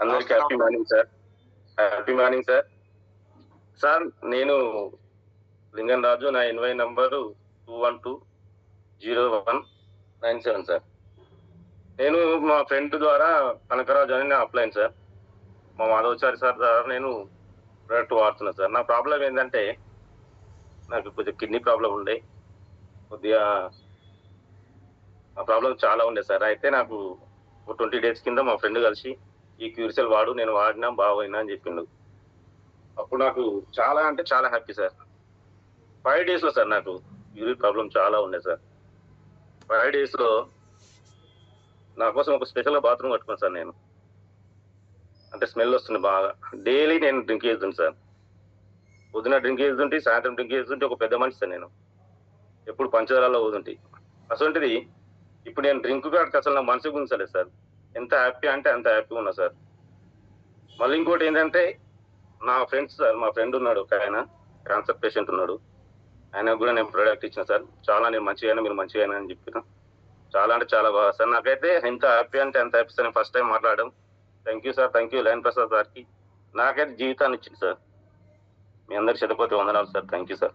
అందరికి happy morning sir happy morning sir sir నేను లింగన్ రాజు నా NY number two one two zero one nine seven sir నేను మా friend ద్వారా కనకరాజు అని నా అప్లైన్ సార్ మా మాధవచారి సార్ ద్వారా నేను ప్రొడక్ట్ వాడుతున్నాను సార్ నా ప్రాబ్లం ఏంటంటే నాకు కొంచెం కిడ్నీ ప్రాబ్లం ఉండే. కొద్దిగా ఆ ప్రాబ్లం చాలా ఉండే సార్ అయితే నాకు ఒక ట్వంటీ డేస్ కింద మా ఫ్రెండ్ కలిసి ఈ క్యూరిసెల్ వాడు నేను వాడినా బాగోయినా అని చెప్పిండు. అప్పుడు నాకు చాలా అంటే చాలా హ్యాపీ సార్ ఫైవ్ డేస్లో సార్ నాకు యూరిన్ ప్రాబ్లం చాలా ఉండే సార్ ఫైవ్ డేస్లో నా కోసం ఒక స్పెషల్ బాత్రూమ్ కట్టుకున్నాను సార్ నేను. అంటే స్మెల్ వస్తుంది బాగా. డైలీ నేను డ్రింక్ చేస్తుంది సార్ పొద్దున డ్రింక్ చేస్తుంటే సాయంత్రం డ్రింక్ చేస్తుంటే ఒక పెద్ద మనిషి సార్ నేను. ఎప్పుడు పంచదారాలో పోతుంటే. అసలుంటిది ఇప్పుడు నేను డ్రింక్ కాడికి అసలు నా మనసు గురించలేదు సార్ ఎంత హ్యాపీ అంటే అంత హ్యాపీ ఉన్నా సార్. మళ్ళీ ఇంకోటి ఏంటంటే నా ఫ్రెండ్స్ సార్ మా ఫ్రెండ్ ఉన్నాడు ఒక ఆయన క్యాన్సర్ పేషెంట్ ఉన్నాడు. ఆయనకు కూడా నేను ప్రోడక్ట్ ఇచ్చిన సార్. చాలా నేను మంచిగా మీరు మంచిగా అని చెప్పిన. చాలా అంటే చాలా బాగా. సార్ నాకైతే ఎంత హ్యాపీ అంటే ఎంత హ్యాపీ సార్. ఫస్ట్ టైం మాట్లాడడం. Thank you sir thank you line Prasad సార్కి. నాకైతే జీవితాన్ని ఇచ్చింది సార్. మీ అందరికి చదిపోతే వందనాలు సార్. Thank you sir.